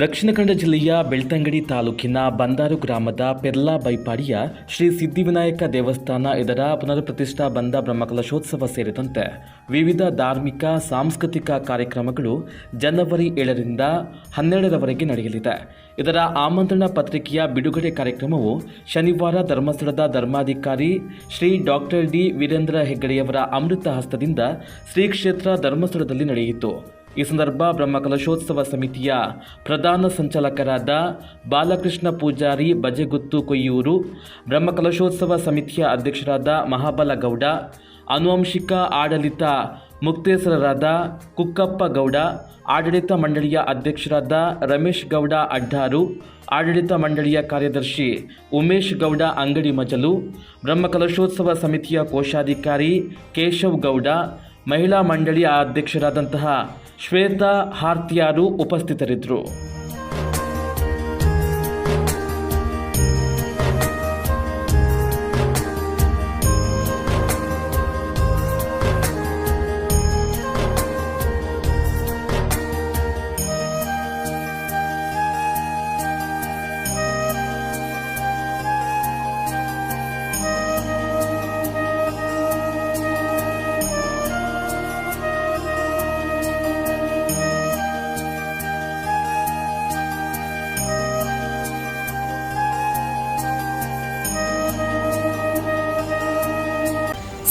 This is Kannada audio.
ದಕ್ಷಿಣ ಕನ್ನಡ ಜಿಲ್ಲೆಯ ಬೆಳ್ತಂಗಡಿ ತಾಲೂಕಿನ ಬಂದಾರು ಗ್ರಾಮದ ಪೆರ್ಲಾ ಬೈಪಾಡಿಯ ಶ್ರೀ ಸಿದ್ದಿವಿನಾಯಕ ದೇವಸ್ಥಾನ ಇದರ ಪುನರ್ ಪ್ರತಿಷ್ಠಾ ಬಂದ ಬ್ರಹ್ಮಕಲಶೋತ್ಸವ ಸೇರಿದಂತೆ ವಿವಿಧ ಧಾರ್ಮಿಕ, ಸಾಂಸ್ಕೃತಿಕ ಕಾರ್ಯಕ್ರಮಗಳು ಜನವರಿ ಏಳರಿಂದ ಹನ್ನೆರಡರವರೆಗೆ ನಡೆಯಲಿದೆ. ಇದರ ಆಮಂತ್ರಣ ಪತ್ರಿಕೆಯ ಬಿಡುಗಡೆ ಕಾರ್ಯಕ್ರಮವು ಶನಿವಾರ ಧರ್ಮಸ್ಥಳದ ಧರ್ಮಾಧಿಕಾರಿ ಶ್ರೀ ಡಾಕ್ಟರ್ ಡಿ ವೀರೇಂದ್ರ ಹೆಗ್ಗಡೆಯವರ ಅಮೃತ ಹಸ್ತದಿಂದ ಶ್ರೀ ಕ್ಷೇತ್ರ ಧರ್ಮಸ್ಥಳದಲ್ಲಿ ನಡೆಯಿತು. ಈ ಸಂದರ್ಭ ಬ್ರಹ್ಮಕಲಶೋತ್ಸವ ಸಮಿತಿಯ ಪ್ರಧಾನ ಸಂಚಾಲಕರಾದ ಬಾಲಕೃಷ್ಣ ಪೂಜಾರಿ ಬಜೆಗುತ್ತು ಕೊಯ್ಯೂರು, ಬ್ರಹ್ಮಕಲಶೋತ್ಸವ ಸಮಿತಿಯ ಅಧ್ಯಕ್ಷರಾದ ಮಹಾಬಲ ಗೌಡ ಆನುವಂಶಿಕ ಆಡಳಿತ ಮುಕ್ತೇಸರರಾದ ಕುಕ್ಕಪ್ಪ ಗೌಡ, ಆಡಳಿತ ಮಂಡಳಿಯ ಅಧ್ಯಕ್ಷರಾದ ರಮೇಶ್ ಗೌಡ ಅಡ್ಡಾರು, ಆಡಳಿತ ಮಂಡಳಿಯ ಕಾರ್ಯದರ್ಶಿ ಉಮೇಶ್ ಗೌಡ ಅಂಗಡಿ ಮಜಲು, ಬ್ರಹ್ಮಕಲಶೋತ್ಸವ ಸಮಿತಿಯ ಕೋಶಾಧಿಕಾರಿ ಕೇಶವ್ ಗೌಡ, ಮಹಿಳಾ ಮಂಡಳಿಯ ಅಧ್ಯಕ್ಷರಾದಂತಹ ಶ್ವೇತಾ ಹಾರ್ತಿಯಾರು ಉಪಸ್ಥಿತರಿದ್ದರು.